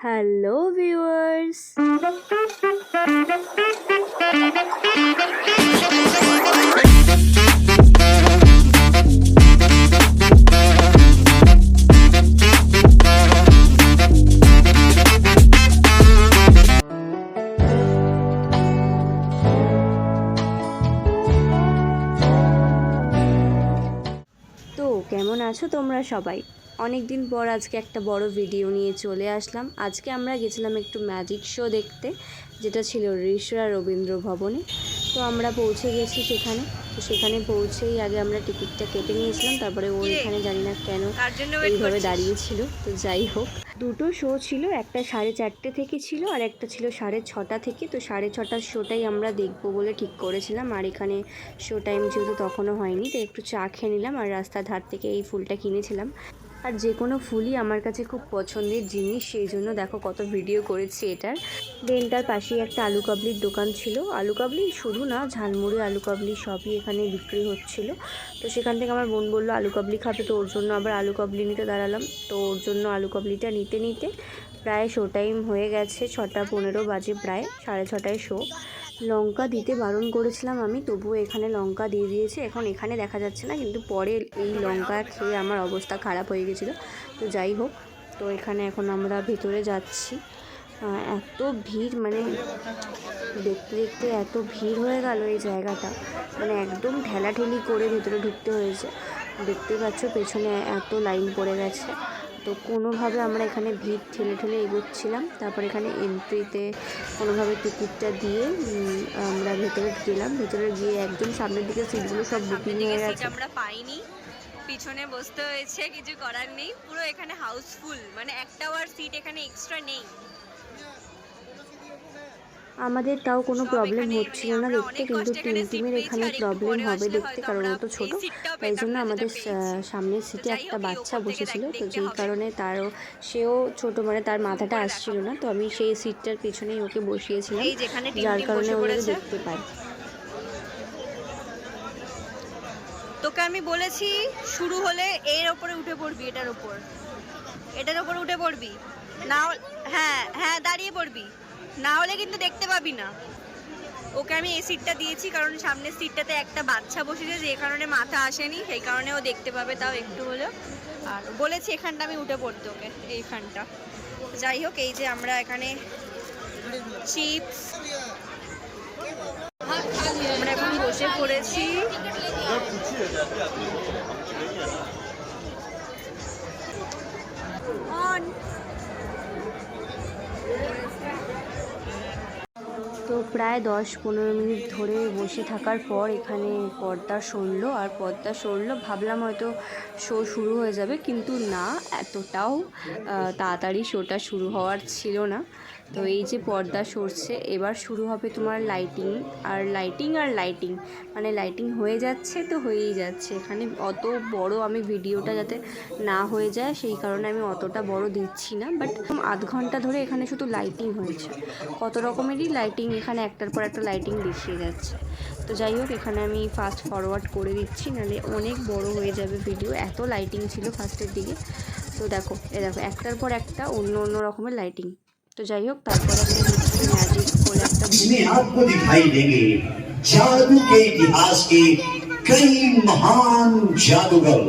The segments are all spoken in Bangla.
হ্যালো ভিউয়ার্স তো তোমরা সবাই। অনেক দিন পর আজকে একটা বড় ভিডিও নিয়ে চলে আসলাম। আজকে আমরা গেছিলাম একটু ম্যাজিক শো দেখতে, যেটা ছিল ঋষরা রবীন্দ্র ভবনে। তো আমরা পৌঁছে গেছি সেখানে। তো সেখানে পৌঁছেই আগে আমরা টিকিটটা কেটে নিয়েছিলাম তারপরে ও এখানে জানি না কেন এইভাবে দাঁড়িয়েছিল তো যাই হোক। দুটো শো ছিল একটা সাড়ে চারটে থেকে ছিল আর একটা ছিল সাড়ে ছটা থেকে। তো সাড়ে ছটার শোটাই আমরা দেখব বলে ঠিক করেছিলাম আর এখানে শো টাইম যেহেতু তখনও হয়নি তো একটু চা খেয়ে নিলাম আর রাস্তার ধার থেকে এই ফুলটা কিনেছিলাম। আর যে কোনো ফুলই আমার কাছে খুব পছন্দের জিনিস, সেই জন্য দেখো কত ভিডিও করেছি এটার। দেন তার পাশেই একটা আলু কাবলির দোকান ছিল। আলু কাবলি শুধু না, ঝালমুড়ি, আলু কাবলি সবই এখানে বিক্রি হচ্ছিল। তো সেখান থেকে আমার বোন বলল, আলু কাবলি খাবে তো, ওর জন্য আবার আলু কাবলি নিতে দাঁড়ালাম। তো ওর জন্য আলু কাবলিটা নিতে নিতে প্রায় শো টাইম হয়ে গেছে, ছটা পনেরো বাজে প্রায়, সাড়ে ছটায় শো লঙ্কা দিতে বারণ করেছিলাম আমি, তবুও এখানে লঙ্কা দিয়ে দিয়েছে। এখন এখানে দেখা যাচ্ছে না, কিন্তু পরে এই লঙ্কা খেয়ে আমার অবস্থা খারাপ হয়ে গেছিল। তো যাই হোক, তো এখানে এখন আমরা ভেতরে যাচ্ছি। এত ভিড় মানে দেখতে দেখতে এত ভিড় হয়ে গেল এই জায়গাটা। মানে একদম ঠেলাঠেলি করে ভেতরে ঢুকতে হয়েছে। দেখতে পাচ্ছ পেছনে এত লাইন পড়ে গেছে। তো কোনোভাবে আমরা এখানে ভিড় ঠেলে ঠেলে এগোচ্ছিলাম। তারপর এখানে এন্ট্রিতে কোনোভাবে টিকিটটা দিয়ে আমরা ভেতরে গেলাম। ভেতরে গিয়ে একদম সামনের দিকে সিটগুলো সব বুকিং হয়ে গেছে। আমরা পাইনি। পিছনে বসতে হয়েছে কিছু করার নেই। পুরো এখানে হাউসফুল মানে একটাও আর সিট এখানে এক্সট্রা নেই। আমাদের তাও কোনো প্রবলেম হচ্ছিল না আমরা দেখতে কিন্তু টিম টিমের এখানে প্রবলেম হবে দেখতে কারণ ও আমরা তো এই তাই জন্য আমাদের সামনের সিটে একটা বাচ্চা বসেছিল। তো যেই কারণে তারও সেও ছোট মানে তার মাথাটা আসছিল না তো আমি সেই সিটটার পিছনেই ওকে বসিয়েছিলাম যেখানে যার কারণে বসে ও যাতে পড়েছে। দেখতে পায়। তোকে আমি বলেছি শুরু হলে এর ওপরে উঠে পড়বি এটার ওপর। এটার ওপর উঠে পড়বি। না হ্যাঁ হ্যাঁ দাঁড়িয়ে পড়বি। না হলে কিন্তু দেখতে পাবি না। ওকে আমি এই সিটটা দিয়েছি, কারণ সামনের সিটটাতে একটা বাচ্চা বসেছে, যে কারণে মাথা আসেনি, সেই কারণে ও দেখতে পাবে তাও একটু হলেও। আর বলেছি এখানটা আমি উঠে পড়তে ওকে, এইখানটা। যাই হোক, এই যে আমরা এখানে চিপস আমরা এখন বসে পড়েছি। অন প্রায় দশ পনেরো মিনিট ধরে বসে থাকার পর এখানে পর্দা সরলো আর পর্দা সরলো, ভাবলাম হয়তো শো শুরু হয়ে যাবে, কিন্তু না, এতটাও তাড়াতাড়ি শোটা শুরু হওয়ার ছিল না। তো এই যে পর্দা সরছে, এবার শুরু হবে তোমার লাইটিং আর লাইটিং আর লাইটিং মানে লাইটিং হয়ে যাচ্ছে তো হয়েই যাচ্ছে। এখানে অত বড় আমি ভিডিওটা যাতে না হয়ে যায়, সেই কারণে আমি অতটা বড় দিচ্ছি না। বাট আধ ঘণ্টা ধরে এখানে শুধু লাইটিং হয়েছে। কত রকমেরই লাইটিং এখানে একটার পর একটা লাইটিং দেখিয়ে যাচ্ছে। তো যাই হোক, এখানে আমি ফাস্ট ফরওয়ার্ড করে দিচ্ছি, নাহলে অনেক বড় হয়ে যাবে ভিডিও এত লাইটিং ছিল ফার্স্টের দিকে। তো দেখো, এ দেখো, একটার পর একটা অন্য অন্য রকমের লাইটিং তো যাই হোক তারপর একটা ম্যাজিক বলে একটা इसमें आपको दिखाई देंगे जादू के इतिहास के कई महान जादूगर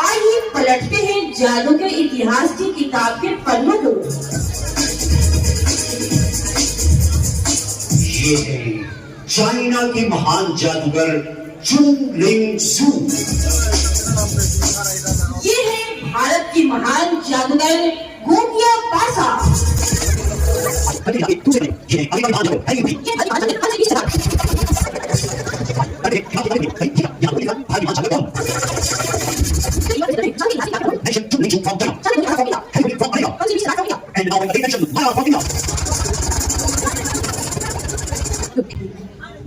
आइए पलटते हैं जादू के इतिहास की किताब के पन्नों को ये है चाइना के महान जादूगर चुन लिंग सू ये है भारत की महान जादूगर गोपिया पासा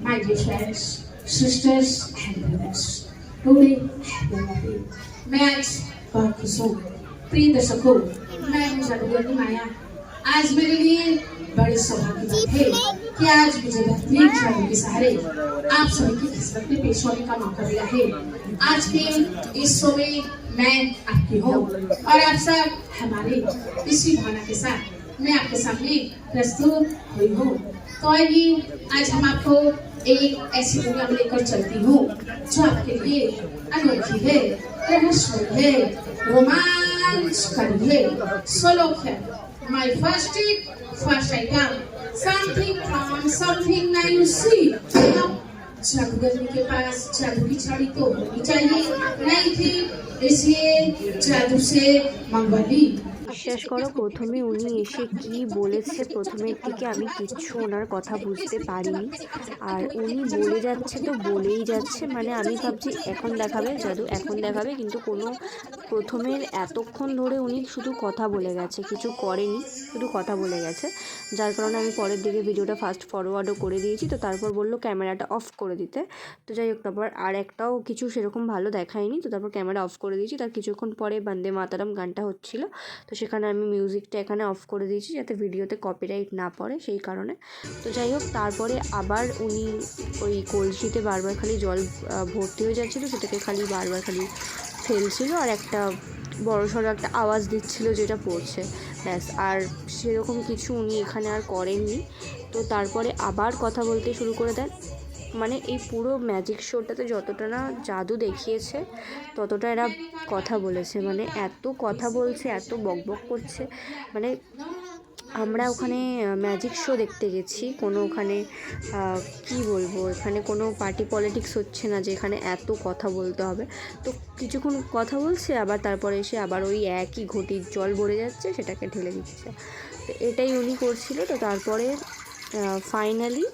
My dear friends, sisters and brothers, today Max Parkinson's, Priya Sakul, Max Adugani Maya. आज मेरे लिए बड़े सौभाग्य बात है कि आज मुझे बेहतरीन जादू के सहारे आप सभी की किस्मत में पेश होने का मौका मिला है। आज के इस शो में मैं आपकी हूँ और आप सब हमारे इसी भावना के साथ मैं आपके सामने प्रस्तुत हुई हूँ। तो आइए, आज हम आपको एक ऐसी दुनिया में लेकर चलती हूँ जो आपके लिए अनोखी है, रहस्यमय है, रोमांचकारी है सोलो है। My first it, first I come. Something from something now you see. जादूगरनी के पास जादू की छड़ी तो होनी चाहिए नहीं थी इसलिए जादू से मंगवा ली বিশ্বাস করো, প্রথমে উনি এসে কি বলেছে, প্রথমের দিকে আমি কিচ্ছু ওনার কথা বুঝতে পারিনি। আর উনি বলে যাচ্ছে তো বলেই যাচ্ছে মানে আমি ভাবছি এখন দেখাবে, জাদু এখন দেখাবে, কিন্তু কোনো প্রথমের এতক্ষণ ধরে উনি শুধু কথা বলে গেছে, কিছু করেনি, শুধু কথা বলে গেছে। যার কারণে আমি পরের দিকে ভিডিওটা ফাস্ট ফরওয়ার্ডও করে দিয়েছি, তো তারপর বলল ক্যামেরাটা অফ করে দিতে। তো যাই হোক, তারপর আর একটাও কিছু সেরকম ভালো দেখায়নি, তো তারপর ক্যামেরা অফ করে দিয়েছি। তার কিছুক্ষণ পরে বন্দে মাতারাম গানটা হচ্ছিল, তো সেখানে আমি মিউজিকটা এখানে অফ করে দিয়েছি যাতে ভিডিওতে কপিরাইট না পড়ে, সেই কারণে। তো যাই হোক, তারপরে আবার উনি ওই কলসিতে বারবার খালি জল ভর্তি হয়ে যাচ্ছিল, সেটাকে খালি বারবার খালি ফেলছিল আর একটা বড় সড়ো একটা আওয়াজ দিচ্ছিল যেটা পড়ছে। ব্যাস, আর সেরকম কিছু উনি এখানে আর করেননি। তো তারপরে আবার কথা বলতে শুরু করে দেন। মানে এই পুরো ম্যাজিক শোটাতে যতটা না জাদু দেখিয়েছে, ততটা এরা কথা বলেছে। মানে এত কথা বলছে, এত বকবক করছে। মানে আমরা ওখানে ম্যাজিক শো দেখতে গেছি। কোনো ওখানে কি বলব, এখানে কোনো পার্টি পলিটিক্স হচ্ছে না যে এখানে এত কথা বলতে হবে। তো কিছুক্ষণ কথা বলছে, আবার তারপরে এসে আবার ওই একই ঘটির জল ভরে যাচ্ছে, সেটাকে ঢেলে দিচ্ছে। তো এটাই উনি করছিল। তো তারপরে ফাইনালি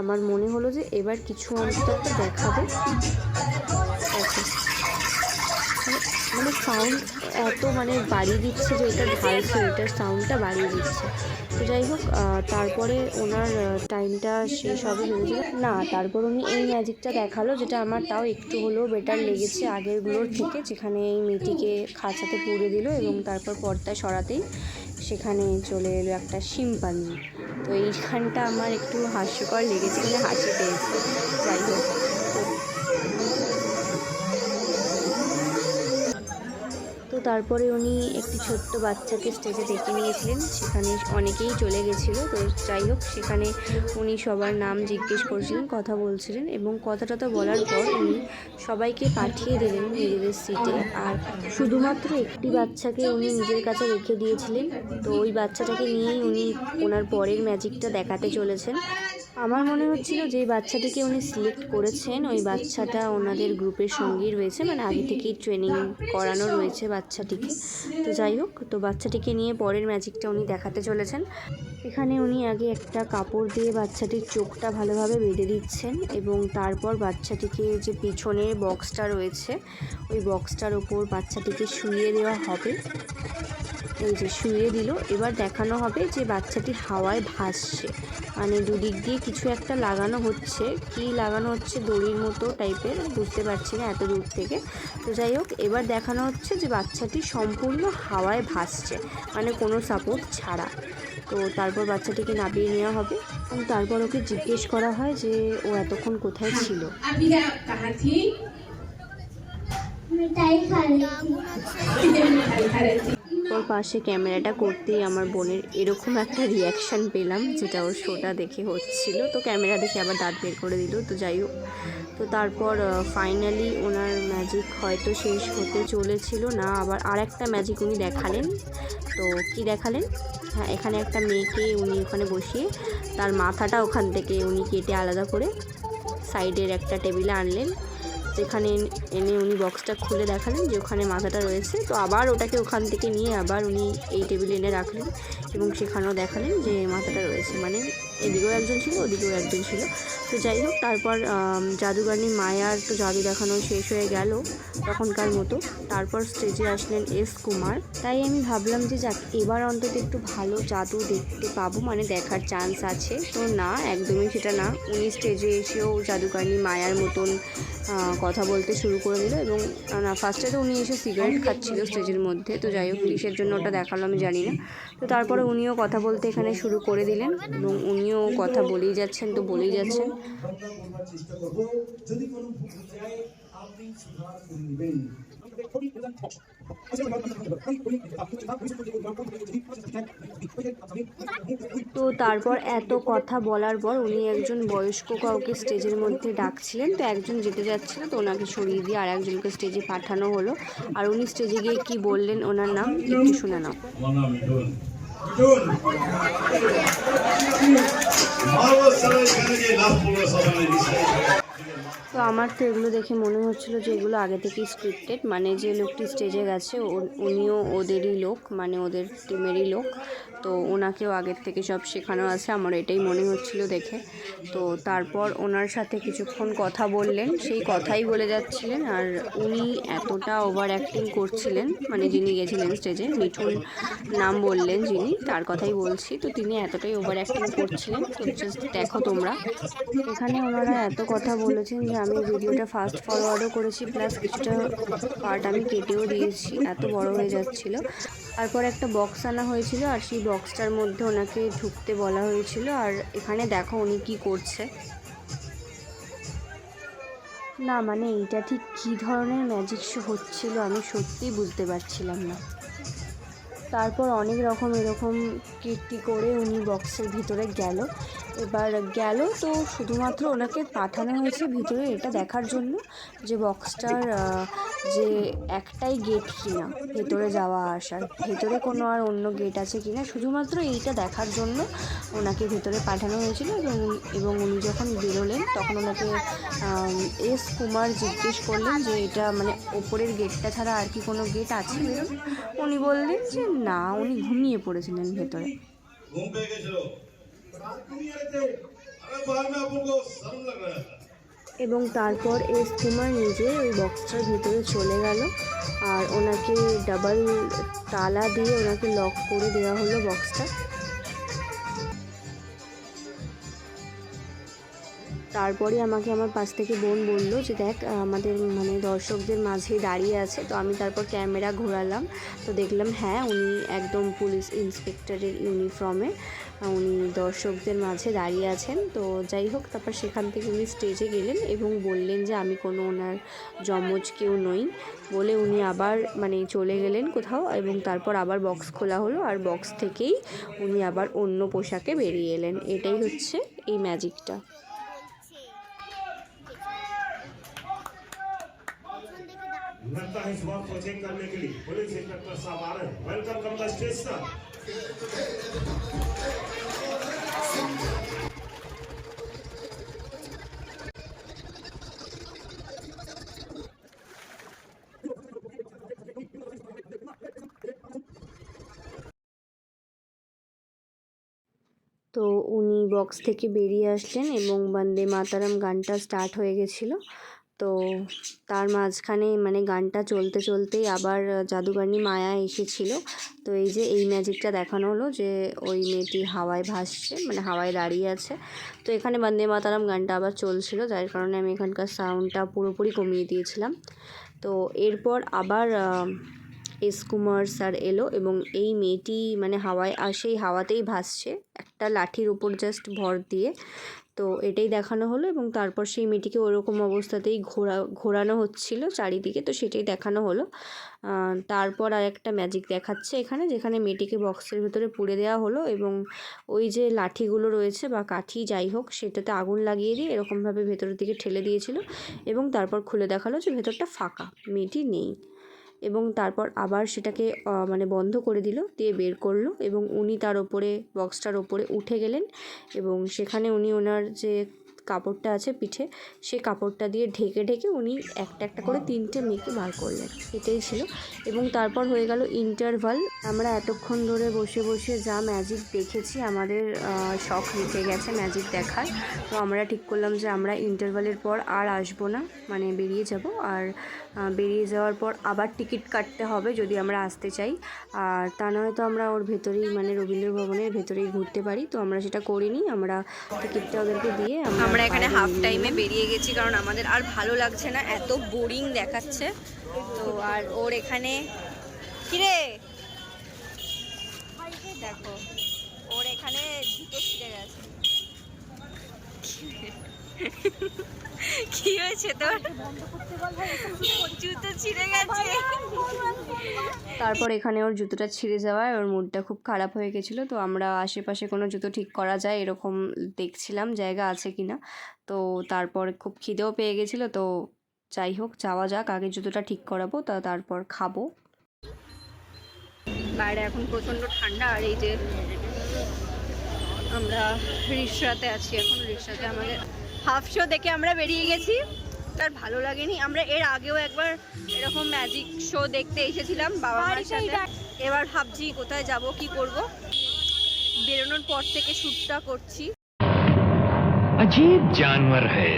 আমার মনে হলো যে এবার কিছু অন্তত একটা দেখাবে। দেখো। মানে- সাউন্ড এত মানে বাড়িয়ে দিচ্ছে যে এটা ঢালছে এটার সাউন্ডটা বাড়িয়ে দিচ্ছে। তো যাই হোক তারপরে ওনার টাইমটা শেষ হবে ভেবেছিল না, তারপর উনি এই ম্যাজিকটা দেখাল, যেটা আমার তাও একটু হলেও বেটার লেগেছে আগেরগুলোর থেকে, যেখানে এই মেয়েটিকে খাঁচাতে পুড়ে দিল এবং তারপর পর্দায় সরাতেই সেখানে চলে এলো একটা শিম্পাঞ্জি। তো এইখানটা আমার একটু হাস্যকর লেগেছে মানে হাসি পেয়েছে। যাই হোক। তারপরে উনি একটি ছোট্ট বাচ্চাকে স্টেজে ডেকে নিয়েছিলেন। সেখানে অনেকেই চলে গেছিল। তো যাই হোক, সেখানে উনি সবার নাম জিজ্ঞেস করছিলেন, কথা বলছিলেন এবং কথা টথা বলার পর উনি সবাইকে পাঠিয়ে দিলেন নিজেদের সিটে আর শুধুমাত্র একটি বাচ্চাকে উনি নিজের কাছে রেখে দিয়েছিলেন। তো ওই বাচ্চাটাকে নিয়েই উনি ওনার পরের ম্যাজিকটা দেখাতে চলেছেন। আমার মনে হচ্ছিল যে বাচ্চাটিকে উনি সিলেক্ট করেছেন, ওই বাচ্চাটা ওনাদের গ্রুপের সঙ্গেই রয়েছে মানে আগে থেকেই ট্রেনিং করানো রয়েছে বাচ্চাটিকে। তো যাই হোক, তো বাচ্চাটিকে নিয়ে পরের ম্যাজিকটা উনি দেখাতে চলেছেন। এখানে উনি আগে একটা কাপড় দিয়ে বাচ্চাটির চোখটা ভালোভাবে বেঁধে দিচ্ছেন এবং তারপর বাচ্চাটিকে যে পিছনের বক্সটা রয়েছে, ওই বক্সটার ওপর বাচ্চাটিকে শুইয়ে দেওয়া হবে। এই যে শুয়ে দিল। এবার দেখানো হবে যে বাচ্চাটি হাওয়ায় ভাসছে। মানে দুদিক দিয়ে কিছু একটা লাগানো হচ্ছে। কি লাগানো হচ্ছে দড়ির মতো টাইপের বুঝতে পারছি না এত দূর থেকে। তো যাই হোক এবার দেখানো হচ্ছে যে বাচ্চাটি সম্পূর্ণ হাওয়ায় ভাসছে। মানে কোনো সাপোর্ট ছাড়া। তো তারপর বাচ্চাটিকে নামিয়ে নেওয়া হবে। এবং তারপর ওকে জিজ্ঞেস করা হয় যে ও এতক্ষণ কোথায় ছিল? আমি ওর পাশে ক্যামেরাটা করতেই আমার বোনের এরকম একটা রিয়াকশান পেলাম, যেটা ওর শোটা দেখে হচ্ছিল। তো ক্যামেরা দেখে আবার দাঁত বের করে দিল, তো যাই হোক। তো তারপর ফাইনালি ওনার ম্যাজিক হয়তো শেষ হতে চলেছিল। না, আবার আর একটা ম্যাজিক উনি দেখালেন। তো কি দেখালেন? হ্যাঁ এখানে একটা মেয়েকে উনি ওখানে বসিয়ে তার মাথাটা ওখান থেকে উনি কেটে আলাদা করে সাইডের একটা টেবিলে আনলেন। যেখানে এনে উনি বক্সটা খুলে দেখালেন যে ওখানে মাথাটা রয়েছে। তো আবার ওটাকে ওখান থেকে নিয়ে আবার উনি এই টেবিলে এনে রাখলেন এবং সেখানেও দেখালেন যে মাথাটা রয়েছে। মানে এদিকেও একজন ছিল, ওদিকেও একজন ছিল। তো যাই হোক, তারপর জাদুগারনি মায়ার তো জাদু দেখানো শেষ হয়ে গেল তখনকার মতো। তারপর স্টেজে আসলেন এস কুমার। তাই আমি ভাবলাম যে যাক, এবার অন্তত একটু ভালো জাদু দেখতে পাবো। মানে দেখার চান্স আছে। তো না, একদমই সেটা না। উনি স্টেজে এসেও জাদুকারনি মায়ার মতন কথা বলতে শুরু করে দিল এবং না ফার্স্টে তো উনি এসে সিগারেট খাচ্ছিল স্টেজের মধ্যে, তো যাই হোক, পুলিশের জন্য ওটা দেখাল, আমি জানি না। তো তারপরে উনিও কথা বলতে এখানে শুরু করে দিলেন এবং উনিও কথা বলেই যাচ্ছেন, তো বলেই যাচ্ছেন। যদি কোনো ভুল যায় আপনি সুধার করে নেবেন। তো তারপর এত কথা বলার পর উনি একজন বয়স্ক কাউকে স্টেজের মধ্যে ডাকছিলেন, তো একজন যেতে যাচ্ছিল, তো ওনাকে সরিয়ে দিয়ে আর একজনকে স্টেজে পাঠানো হলো। আর উনি স্টেজে গিয়ে কি বললেন, ওনার নাম একটু শুনে নাও। আমার নাম তো আমার তো এগুলো দেখে মনে হচ্ছিল যে এগুলো আগে থেকেই স্ক্রিপ্টেড মানে যে লোকটি স্টেজে গেছে উনিও ওদেরই লোক মানে ওদের টিমেরই লোক। তো ওনাকেও আগের থেকে সব শেখানো আছে, আমার এটাই মনে হচ্ছিল দেখে। তো তারপর ওনার সাথে কিছুক্ষণ কথা বললেন, সেই কথাই বলে যাচ্ছিলেন। আর উনি এতটা ওভার অ্যাক্টিং করছিলেন মানে যিনি গেছিলেন স্টেজে মিঠুন নাম বললেন যিনি। তার কথাই বলছি। তো তিনি এতটাই ওভার অ্যাক্টিং করছিলেন, তো জাস্ট দেখো তোমরা। এখানে ওনারা এত কথা বলেছেন যে আমি ভিডিওটা ফাস্ট ফরওয়ার্ডও করেছি প্লাস কিছুটা পার্ট আমি কেটেও দিয়েছি, এত বড় হয়ে যাচ্ছিল। তারপর একটা বক্স আনা হয়েছিল, আর সেই বক্সটার মধ্যে ওনাকে ঢুকতে বলা হয়েছিল, আর এখানে দেখো উনি কি করছে। না মানে এইটা ঠিক কী ধরনের ম্যাজিক শো হচ্ছিল আমি সত্যিই বুঝতে পারছিলাম না। তারপর অনেক রকম এরকম কীর্তি করে উনি বক্সের ভিতরে গেল। এবার গেল। তো শুধুমাত্র ওনাকে পাঠানো হয়েছে ভিতরে এটা দেখার জন্য যে বক্সটার যে একটাই গেট কিনা, ভেতরে যাওয়া আসার। ভেতরে কোনো আর অন্য গেট আছে কি না শুধুমাত্র এইটা দেখার জন্য ওনাকে ভেতরে পাঠানো হয়েছিল এবং এবং উনি যখন বেরোলেন তখন ওনাকে এস কুমার জিজ্ঞেস করলেন যে এটা মানে ওপরের গেটটা ছাড়া আর কি কোনো গেট আছে? উনি বললেন যে না, উনি ঘুমিয়ে পড়েছিলেন ভেতরে। ঘুম পেয়ে গেছিল। এবং তারপর এস কুমার নিজে ওই বক্সটার ভিতরে চলে গেল। আর ওনাকে ডাবল তালা দিয়ে ওনাকে লক করে দেওয়া হলো বক্সটা তারপরে আমাকে আমার পাশ থেকে বোন বলল যে, দেখ, আমাদের মানে দর্শকদের মাঝে দাঁড়িয়ে আছে। তো আমি তারপর ক্যামেরা ঘোরালাম। তো দেখলাম হ্যাঁ উনি একদম পুলিশ ইন্সপেক্টরের ইউনিফর্মে উনি দর্শকদের মাঝে দাঁড়িয়ে আছেন তো যাই হোক তারপর সেখান থেকে উনি স্টেজে গেলেন এবং বললেন যে আমি কোনো ওনার যমজ কেউ নই বলে উনি আবার মানে চলে গেলেন কোথাও এবং তারপর আবার বক্স খোলা হলো আর বক্স থেকেই উনি আবার অন্য পোশাকে বেরিয়ে এলেন এটাই হচ্ছে এই ম্যাজিকটা लगता है इस वक्त को चेक करने के लिए पुलिस इंस्पेक्टर साहब आ रहे हैं welcome come the stage sir box থেকে বেরিয়ে আসলেন এবং বন্দে মাতারাম গানটা স্টার্ট হয়ে গেছিল। তো তার মাঝখানে মানে গানটা চলতে চলতেই আবার জাদুগারনি মায়া এসেছিল। তো এই যে এই ম্যাজিকটা দেখানো হলো যে ওই মেয়েটি হাওয়ায় ভাসছে মানে হাওয়ায় দাঁড়িয়ে আছে। তো এখানে বন্দে মাতারাম গানটা আবার চলছিল, যার কারণে আমি এখানকার সাউন্ডটা পুরোপুরি কমিয়ে দিয়েছিলাম। তো এরপর আবার এস কুমার স্যার এলো এবং এই মেয়েটি মানে হাওয়ায় আর সেই হাওয়াতেই ভাসছে। একটা লাঠির উপর জাস্ট ভর দিয়ে। তো এটাই দেখানো হলো এবং তারপর সেই মেয়েটিকে ওরকম অবস্থাতেই ঘোরা, ঘোরানো হচ্ছিল চারিদিকে। তো সেটাই দেখানো হলো। তারপর আর একটা ম্যাজিক দেখাচ্ছে এখানে, যেখানে মেয়েটিকে বক্সের ভেতরে পুড়ে দেওয়া হলো এবং ওই যে লাঠিগুলো রয়েছে বা কাঠি যাই হোক, সেটাতে আগুন লাগিয়ে দিয়ে এরকমভাবে ভেতরের দিকে ঠেলে দিয়েছিল এবং তারপর খুলে দেখাল যে ভেতরটা ফাঁকা, মেয়েটি নেই। এবং তারপর আবার সেটাকে মানে বন্ধ করে দিল, দিয়ে বের করল এবং উনি তার ওপরে বক্সটার ওপরে উঠে গেলেন এবং সেখানে উনি ওনার যে কাপড়টা আছে পিঠে, সেই কাপড়টা দিয়ে ঢেকে ঢেকে উনি একটা একটা করে তিনটে মেয়েকে বার করলেন। এটাই ছিল। এবং তারপর হয়ে গেল ইন্টারভাল আমরা এতক্ষণ ধরে বসে বসে যা ম্যাজিক দেখেছি, আমাদের শখ মিটে গেছে ম্যাজিক দেখার। তো আমরা ঠিক করলাম যে আমরা ইন্টারভালের পর আর আসব না মানে বেরিয়ে যাব। আর বেরিয়ে যাওয়ার পর আবার টিকিট কাটতে হবে যদি আমরা আসতে চাই। আর তা নয়তো আমরা ওর ভেতরেই মানে রবীন্দ্র ভবনের ভেতরেই ঘুরতে পারি। তো আমরা সেটা করিনি। আমরা টিকিটটা ওদেরকে দিয়ে আমরা এখানে হাফ টাইমে বেরিয়ে গেছি কারণ আমাদের আর ভালো লাগছে না, এত বোরিং দেখাচ্ছে। তো আর ওর এখানে কিরে দেখো ওর এখানে জুতো ছিঁড়ে গেছে কি হয়েছে তোর? জুতো ছিঁড়ে গেছে। তারপর এখানে ওর জুতোটা ছিঁড়ে যাওয়ায় ওর মুডটা খুব খারাপ হয়ে গেছিল তো আমরা আশেপাশে কোনো জুতো ঠিক করা যায় এরকম দেখছিলাম জায়গা আছে কি না তো তারপর খুব খিদেও পেয়ে গেছিল তো যাই হোক যাওয়া যাক আগে জুতোটা ঠিক করাবো তা তারপর খাব। বাইরে এখন প্রচণ্ড ঠান্ডা আর এই যে আমরা রিক্সাতে আছি এখন রিক্সাতে আমাদের হাফ শো দেখে আমরা বেরিয়ে গেছি তার ভালো লাগেনি আমরা এর আগেও একবার এরকম ম্যাজিক শো দেখতে এসেছিলাম বাবা মার সাথে এবার ভাবছি কোথায় যাব কি করব বেরোনোর পর থেকে শ্যুটটা করছি अजीब जानवर है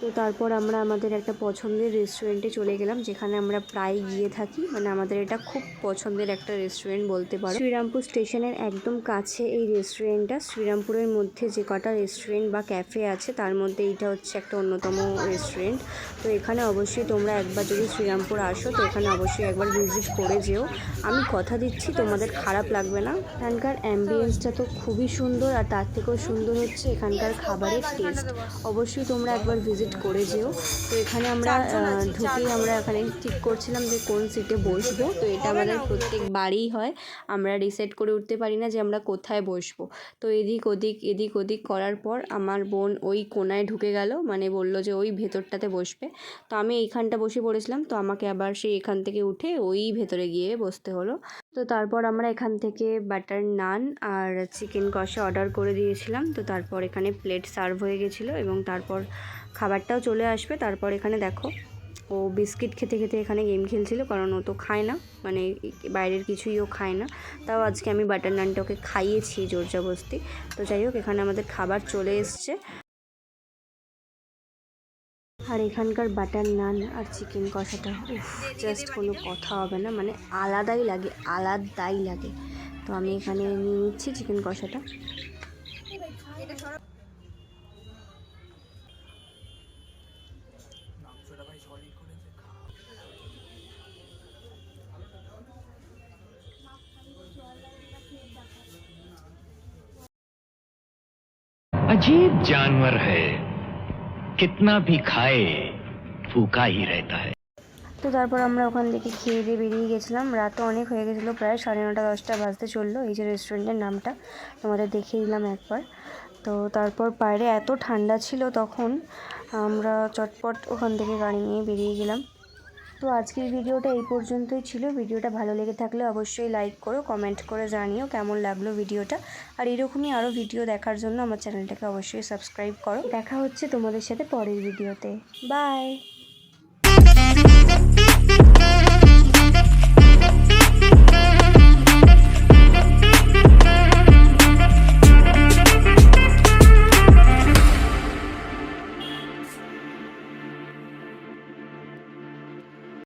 তো তারপর আমরা আমাদের একটা পছন্দের রেস্টুরেন্টে চলে গেলাম, যেখানে আমরা প্রায় গিয়ে থাকি। মানে আমাদের এটা খুব পছন্দের একটা রেস্টুরেন্ট বলতে পারো। শ্রীরামপুর স্টেশনের একদম কাছে এই রেস্টুরেন্টটা শ্রীরামপুরের মধ্যে যে কটা রেস্টুরেন্ট বা ক্যাফে আছে, তার মধ্যে এইটা হচ্ছে একটা অন্যতম রেস্টুরেন্ট তো এখানে অবশ্যই তোমরা একবার যদি শ্রীরামপুর আসো, তো এখানে অবশ্যই একবার ভিজিট করে যেও। আমি কথা দিচ্ছি, তোমাদের খারাপ লাগবে না। এখানকার অ্যাম্বিয়েন্সটা তো খুবই সুন্দর, আর তার থেকেও সুন্দর হচ্ছে এখানকার খাবারের টেস্ট অবশ্যই তোমরা একবার ভিজিট করে যেও। তো এখানে আমরা ঢুকেই আমরা এখানে ঠিক করছিলাম যে কোন সিটে বসবো। তো এটা আমাদের প্রত্যেক বাড়িই হয়। আমরা ডিসাইড করে উঠতে পারি না যে আমরা কোথায় বসবো। তো এদিক ওদিক এদিক ওদিক করার পর আমার বোন ওই কোনায় ঢুকে গেল। মানে বলল যে ওই ভেতরটাতে বসবে। তো আমি এইখানটা বসে পড়েছিলাম। তো আমাকে আবার সেই এখান থেকে উঠে ওই ভেতরে গিয়ে বসতে হলো। তো তারপর আমরা এখান থেকে বাটার নান আর চিকেন কষা অর্ডার করে দিয়েছিলাম। তো তারপর এখানে প্লেট সার্ভ হয়ে গেছিল এবং তারপর খাবারটাও চলে আসবে। তারপর এখানে দেখো, ও বিস্কিট খেতে খেতে এখানে গেম খেলছিল কারণ ও তো খায় না। মানে বাইরের কিছুই ও খায় না। তাও আজকে আমি বাটার নানটা ওকে খাইয়েছি জোর জবস্তি তো যাই হোক, এখানে আমাদের খাবার চলে এসছে। আর এখানকার বাটার নান আর চিকেন কষাটা জাস্ট কোনো কথা হবে না। মানে আলাদাই লাগে আলাদাই লাগে। তো আমি এখানে নিয়ে নিচ্ছি চিকেন কষাটা। अजीब जानवर है कितना भी खाए भूखा ही रहता है তো তারপর আমরা ওখান থেকে খেয়ে দিয়ে বেরিয়ে গেছিলাম রাতও অনেক হয়ে গেছিলো প্রায় সাড়ে নটা দশটা বাজতে চললো এই যে রেস্টুরেন্টের নামটা তোমাদের দেখিয়ে দিলাম একবার তো তারপর বাইরে এত ঠান্ডা ছিল তখন আমরা চটপট ওখান থেকে গাড়ি নিয়ে বেরিয়ে গেলাম তো আজকের ভিডিওটা এই পর্যন্তই ছিল। ভিডিওটা ভালো লেগে থাকলে অবশ্যই লাইক করো কমেন্ট করে জানিও কেমন লাগল ভিডিওটা। আর এরকমই আরও ভিডিও দেখার জন্য আমার চ্যানেলটাকে অবশ্যই সাবস্ক্রাইব করো। দেখা হচ্ছে তোমাদের সাথে পরের ভিডিওতে। বাই